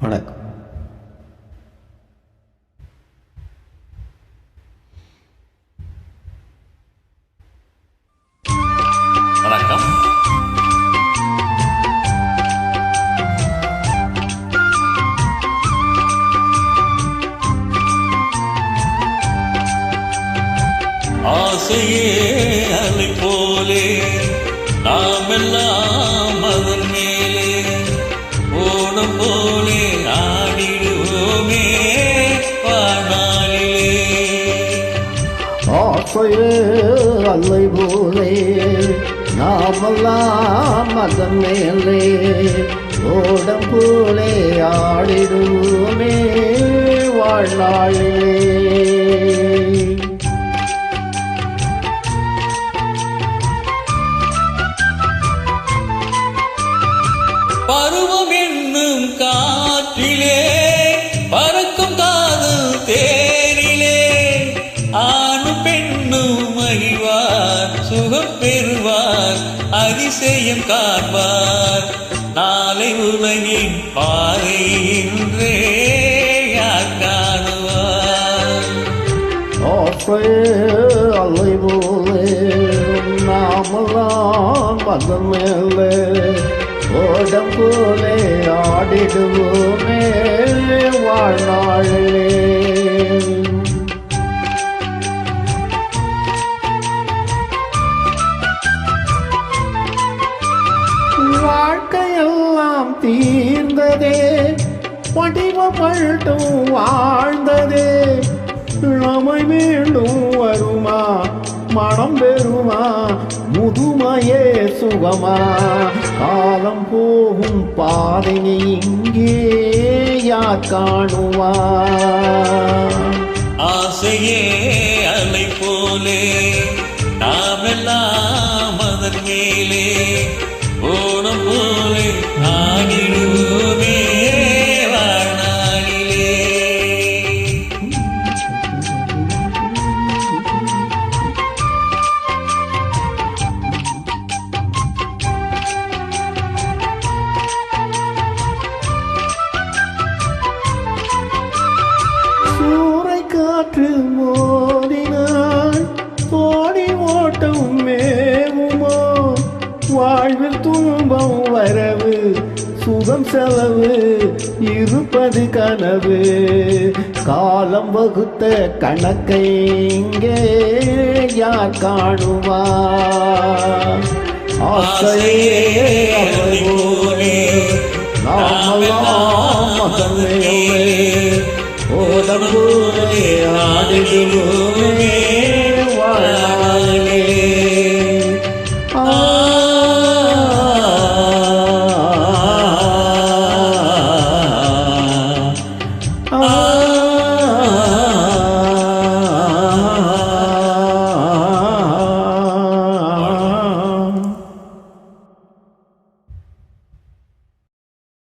வணக்கம். வணக்கம். ஆசையே அலை போலே நாம் அதன் மேலே ஓடம் போலே. ஆசையே அல்லை போலே நாமெல்லாம் அதன் மேலே ஓடம் போலே ஆடிடுவோமே வாழ்நாளிலே. பருவ அதிசயம் காண்பார் நாளை உலகின் பாதை இன்றே யார் காணுவார்? ஆசையே நாமெல்லாம் அதன் மேலே ஓடம் போலே ஆடிடுவோமே. எல்லாம் தீர்ந்ததே. படிவப்பட்டும் வாழ்ந்ததே. இளமை மீண்டும் வருமா? மனம் பெறுமா? முதுமையே சுகமா? காலம் போகும் பாதையை இங்கே யார் காணுவா? ஆசையே அலை போலே நாமெல்லாம் அதன் மேலே ஓணம் போலே நான் காற்று மோதினாய் ஓடி ஓட்டம் மேவுமோ? வாழ்வில் துன்பம் வரவு சுகம் செலவு இருப்பது கனவு. காலம் வகுத்த கணக்கை இங்கே யார் காணுவா? ஆசையே ప్రభువునే ఆదిగురునే వాణే ఆ